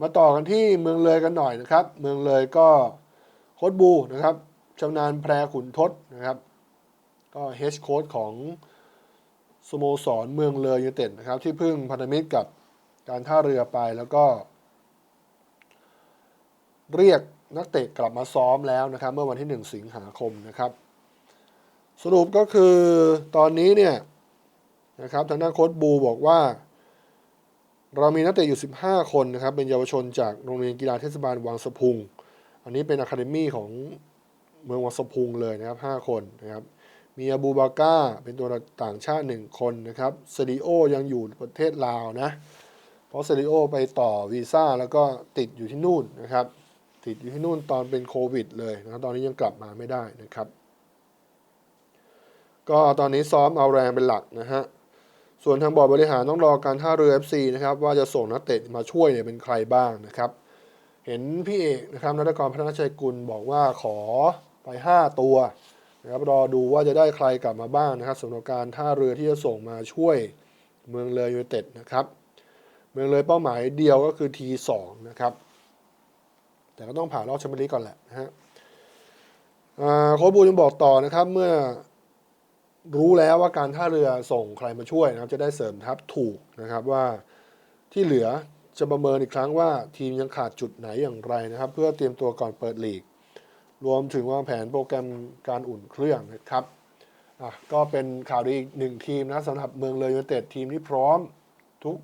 มาต่อกันที่เมืองเลยกันหน่อยนะครับ เมืองเลยก็โค้ดบูนะครับชำนาญแพรขุนทศนะครับ ก็เฮดโค้ดของสโมสรเมืองเลยยูไนเต็ดนะครับ ที่พิ่งพันธมิตรกับการท่าเรือไปแล้วก็ เรียกนักเตะกลับมาซ้อมแล้วนะครับ เมื่อวันที่ 1 สิงหาคมนะครับ สรุปก็คือตอนนี้เนี่ยนะครับทางด้านโค้ชบูบอกว่า เรามีนักเตะอยู่ 15 คนนะครับ เป็นเยาวชนจากโรงเรียนกีฬาเทศบาลวังสะพุง อันนี้เป็นอะคาเดมี่ของเมืองวังสะพุงเลยนะครับ 5 คนนะครับ มีอาบูบาก้าเป็นตัวต่างชาติ 1 คนนะครับซดิโอยังอยู่ประเทศลาวนะ เพราะซดิโอไปต่อวีซ่าแล้วก็ติดอยู่ที่นู่นนะครับ ติดอยู่ที่นู่นตอนเป็นโควิดเลยนะครับ ตอนนี้ยังกลับมาไม่ได้นะครับ ก็ตอนนี้ซ้อมเอาแรงเป็นหลักนะฮะ ส่วนทางบอร์ดบริหารต้องรอการท่าเรือ FC นะครับว่าจะส่งนักเตะมาช่วยเนี่ยเป็นใครบ้างนะครับ เห็นพี่เอกนะครับนักกรพัฒนชัยกุลบอกว่าขอไป 5 ตัวนะครับรอดูว่าจะได้ใครกลับมาบ้างนะครับสำหรับการท่าเรือที่จะส่งมาช่วยเมืองเลยยูไนเต็ดนะครับ เมืองเลยเป้าหมายเดียวก็คือ T2 นะครับ แต่ก็ต้องผ่านรอบแชมเปี้ยนลีกก่อนแหละนะฮะโค้ชบูยังบอกต่อนะครับเมื่อ รู้แล้วว่าการท่าเรือส่งใครมาช่วยนะครับ จะได้เสริมทัพถูกนะครับว่าที่เหลือจะประเมินอีกครั้งว่าทีมยังขาดจุดไหนอย่างไรนะครับ เพื่อเตรียมตัวก่อนเปิดลีก รวมถึงวางแผนโปรแกรมการอุ่นเครื่องนะครับอะก็เป็นข่าวดีอีกหนึ่งทีมนะสำหรับเมืองเลยยูเต็ดทีมที่พร้อมทุก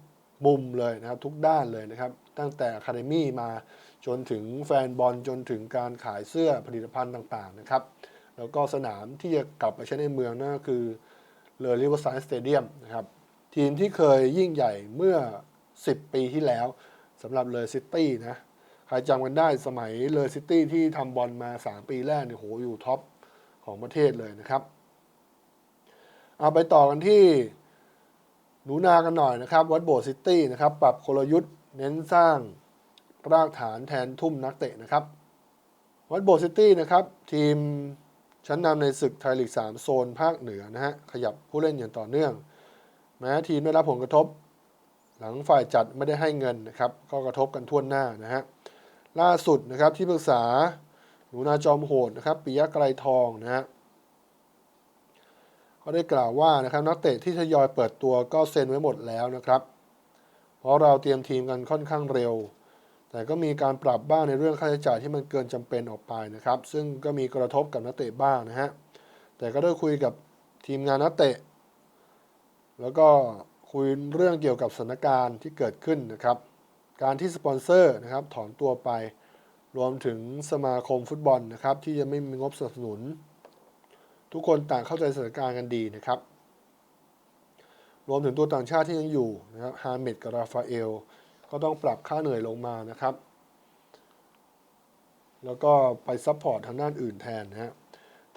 มุมเลยนะครับ ทุกด้านเลยนะครับ ตั้งแต่อะคาเดมี่มาจนถึงแฟนบอลจนถึงการขายเสื้อผลิตภัณฑ์ต่างๆนะครับ แล้วก็สนามที่จะกลับไปใช้ในเมืองนั่นก็คือเลอริเวอร์ไซด์สเตเดียมนะครับทีมที่เคยยิ่งใหญ่เมื่อ 10 ปีที่แล้วสำหรับเลอซิตี้นะใครจำกันได้สมัยเลอซิตี้ที่ทำบอลมา 3 ปีแรกเนี่ยโหอยู่ท็อปของประเทศเลยนะครับเอาไปต่อกันที่หนูนากันหน่อยนะครับวัดโบสซิตี้นะครับปรับกลยุทธ์เน้นสร้างรากฐานแทนทุ่มนักเตะนะครับวัดโบสซิตี้นะครับทีม ชั้นนำในศึกไทยลีก 3 โซนภาคเหนือนะฮะ ขยับผู้เล่นอย่างต่อเนื่อง แม้ทีมได้รับผลกระทบ หลังฝ่ายจัดไม่ได้ให้เงินนะครับ ก็กระทบกันทั่วหน้านะฮะ ล่าสุดนะครับที่ปรึกษาหนูนาจอมโหดนะครับปิยะไกรทองนะฮะก็ได้กล่าวว่านะครับนักเตะที่ทยอยเปิดตัวก็เซ็นไว้หมดแล้วนะครับ เพราะเราเตรียมทีมกันค่อนข้างเร็ว แต่ก็มีการปรับบ้างในเรื่องค่าใช้จ่ายที่มันเกินจำเป็นออกไปนะครับ ซึ่งก็มีกระทบกับนักเตะบ้างนะฮะ แต่ก็ได้คุยกับทีมงานนักเตะ แล้วก็คุยเรื่องเกี่ยวกับสถานการณ์ที่เกิดขึ้นนะครับ การที่สปอนเซอร์นะครับถอนตัวไป รวมถึงสมาคมฟุตบอลนะครับที่จะไม่มีงบสนับสนุน ทุกคนต่างเข้าใจสถานการณ์กันดีนะครับ รวมถึงตัวต่างชาติที่ยังอยู่นะครับฮาเมดกับราฟาเอล ก็ต้องปรับค่าเหนื่อยลงมานะครับ แล้วก็ไปซัพพอร์ตทางด้านอื่นแทนนะฮะ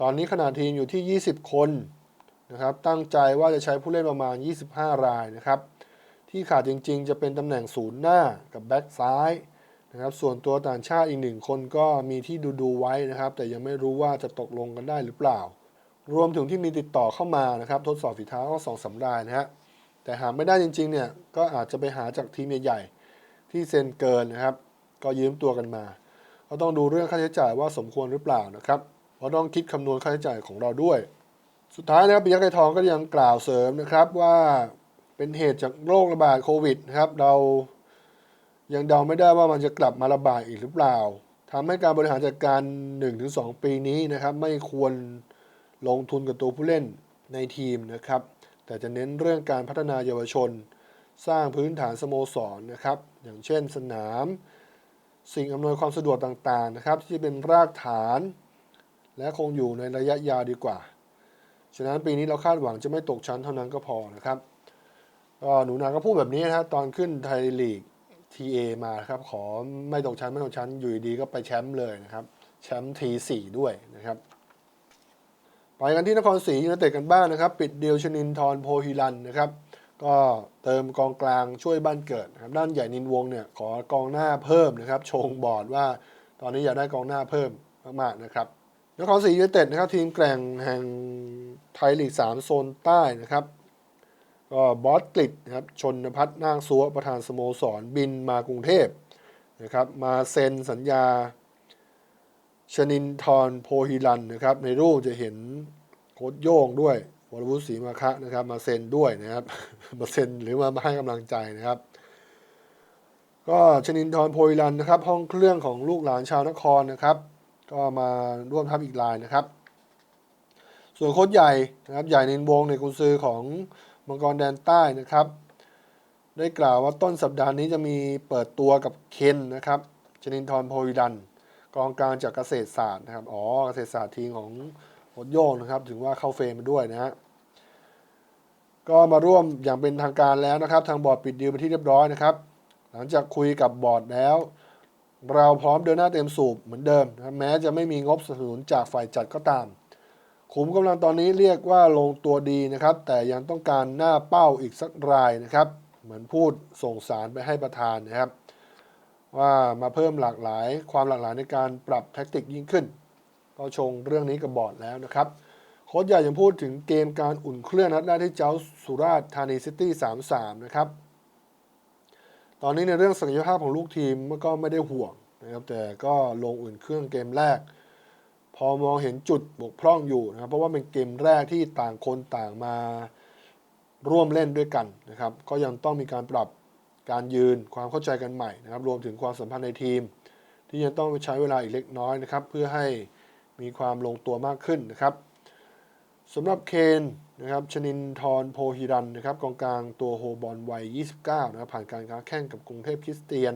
ตอนนี้ขนาดทีมอยู่ที่ 20 คนนะครับ ตั้งใจว่าจะใช้ผู้เล่นประมาณ 25 รายนะครับ ที่ขาดจริงๆ จะเป็นตำแหน่งศูนย์หน้ากับแบ็กซ้ายนะครับ ส่วนตัวต่างชาติอีกหนึ่งคนก็มีที่ดูดูไว้นะครับ แต่ยังไม่รู้ว่าจะตกลงกันได้หรือเปล่า รวมถึงที่มีติดต่อเข้ามานะครับ ทดสอบฝีเท้าก็สองสารายนะฮะ แต่หาไม่ได้จริงๆ เนี่ย ก็อาจจะไปหาจากทีมใหญ่ๆ ที่เซ็นเกินนะครับ ก็ยืมตัวกันมา ก็ต้องดูเรื่องค่าใช้จ่ายว่าสมควรหรือเปล่านะครับ เพราะต้องคิดคำนวณค่าใช้จ่ายของเราด้วย สุดท้ายนะครับปิยะไกรทองก็ยังกล่าวเสริมนะครับว่าเป็นเหตุจากโรคระบาดโควิดนะครับ เรายังเดาไม่ได้ว่ามันจะกลับมาระบาดอีกหรือเปล่าทำให้การบริหารจัดการ 1-2 ปีนี้นะครับ ไม่ควรลงทุนกับตัวผู้เล่นในทีมนะครับ แต่จะเน้นเรื่องการพัฒนาเยาวชน สร้างพื้นฐานสโมสรนะครับ อย่างเช่นสนาม สิ่งอำนวยความสะดวกต่างๆนะครับ ที่เป็นรากฐาน และคงอยู่ในระยะยาวดีกว่า ฉะนั้นปีนี้เราคาดหวังจะไม่ตกชั้นเท่านั้นก็พอนะครับหนูนาก็พูดแบบนี้นะครับตอนขึ้นไทยลีก TA มาครับขอไม่ตกชั้นไม่ตกชั้นอยู่ดีก็ไปแชมป์เลยนะครับแชมป์ทีสี่ด้วยนะครับไปกันที่นครศรียูไนเต็ดกันบ้างนะครับ ปิดเดียวชนินทรโพฮิลันนะครับ ก็เติมกองกลางช่วยบ้านเกิดนะครับด้านใหญ่นินวงเนี่ยขอกองหน้าเพิ่มนะครับชงบอร์ดว่าตอนนี้อยากได้กองหน้าเพิ่มมากๆนะครับนครศรียูไนเต็ดนะครับทีมแกร่งแห่งไทยลีก 3 โซนใต้นะครับก็บอสกลิดนะครับชนพัฒน์นาคซัวประธานสโมสรบินมากรุงเทพนะครับมาเซ็นสัญญาชนินทรโพฮิรันนะครับในรูปจะเห็นโค้ดโย่งด้วย วรวุฒิศรีมาคะนะครับ มาเซ็นด้วยนะครับ มาเซ็นหรือมาให้กำลังใจนะครับ ก็ชนินทรโพฮิรันนะครับ ห้องเครื่องของลูกหลานชาวนครนะครับ ก็มาร่วมทัพอีกรายนะครับ ส่วนโค้ชใหญ่นะครับ ใหญ่นินวงในกุญซือของมังกรแดนใต้นะครับ ได้กล่าวว่าต้นสัปดาห์นี้จะมีเปิดตัวกับเคนนะครับชนินทรโพฮิดันกองกลางจากเกษตรศาสตร์นะครับ อ๋อ เกษตรศาสตร์ทีมของโคดโยงนะครับ ถึงว่าเข้าเฟรมมาด้วยนะฮะ ก็มาร่วมอย่างเป็นทางการแล้วนะครับ ทางบอร์ดปิดดีลไปที่เรียบร้อยนะครับ หลังจากคุยกับบอร์ดแล้ว เราพร้อมเดินหน้าเต็มสูบเหมือนเดิมนะแม้จะไม่มีงบสนับสนุนจากฝ่ายจัดก็ตาม ขุมกำลังตอนนี้เรียกว่าลงตัวดีนะครับ แต่ยังต้องการหน้าเป้าอีกสักรายนะครับ เหมือนพูดส่งสารไปให้ประธานนะครับ ว่ามาเพิ่มหลากหลายความหลากหลายในการปรับแท็กติกยิ่งขึ้น ก็ชงเรื่องนี้กับบอร์ดแล้วนะครับ ค้ชใหญ่ยังพูดถึงเกมการอุ่นเครื่องนัดแรกที่เจ้าสุราษฎร์ธานีซิตี้ 3-3 นะครับ ตอนนี้ในเรื่องศักยภาพของลูกทีมก็ไม่ได้ห่วงนะครับ แต่ก็ลงอุ่นเครื่องเกมแรก พอมองเห็นจุดบกพร่องอยู่นะครับ เพราะว่าเป็นเกมแรกที่ต่างคนต่างมาร่วมเล่นด้วยกันนะครับ ก็ยังต้องมีการปรับการยืนความเข้าใจกันใหม่นะครับ รวมถึงความสัมพันธ์ในทีม ที่ยังต้องใช้เวลาอีกเล็กน้อยนะครับ เพื่อให้มีความลงตัวมากขึ้นนะครับ สำหรับเคนนะครับชนินทรโพฮิรันนะครับกองกลางตัวโฮบอลวัย 29 นะครับผ่านการค้าแข่งกับกรุงเทพคริสเตียน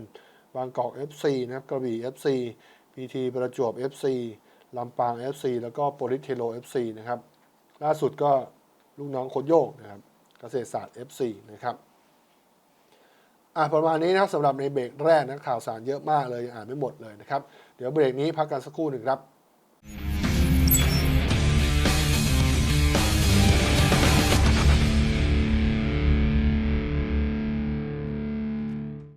บางกอก FC นะครับกระบี่ FC PT ประจวบ FC ลำปาง FC แล้วก็โปลิเทโล FC นะครับล่าสุดก็ลูกน้องโคดโยกนะครับเกษตรศาสตร์ FC นะครับอะประมาณนี้นะสำหรับในเบรกแรกนะข่าวสารเยอะมากเลยยังอ่านไม่หมดเลยนะครับ เดี๋ยวเบรกนี้พักกันสักครู่หนึ่งครับ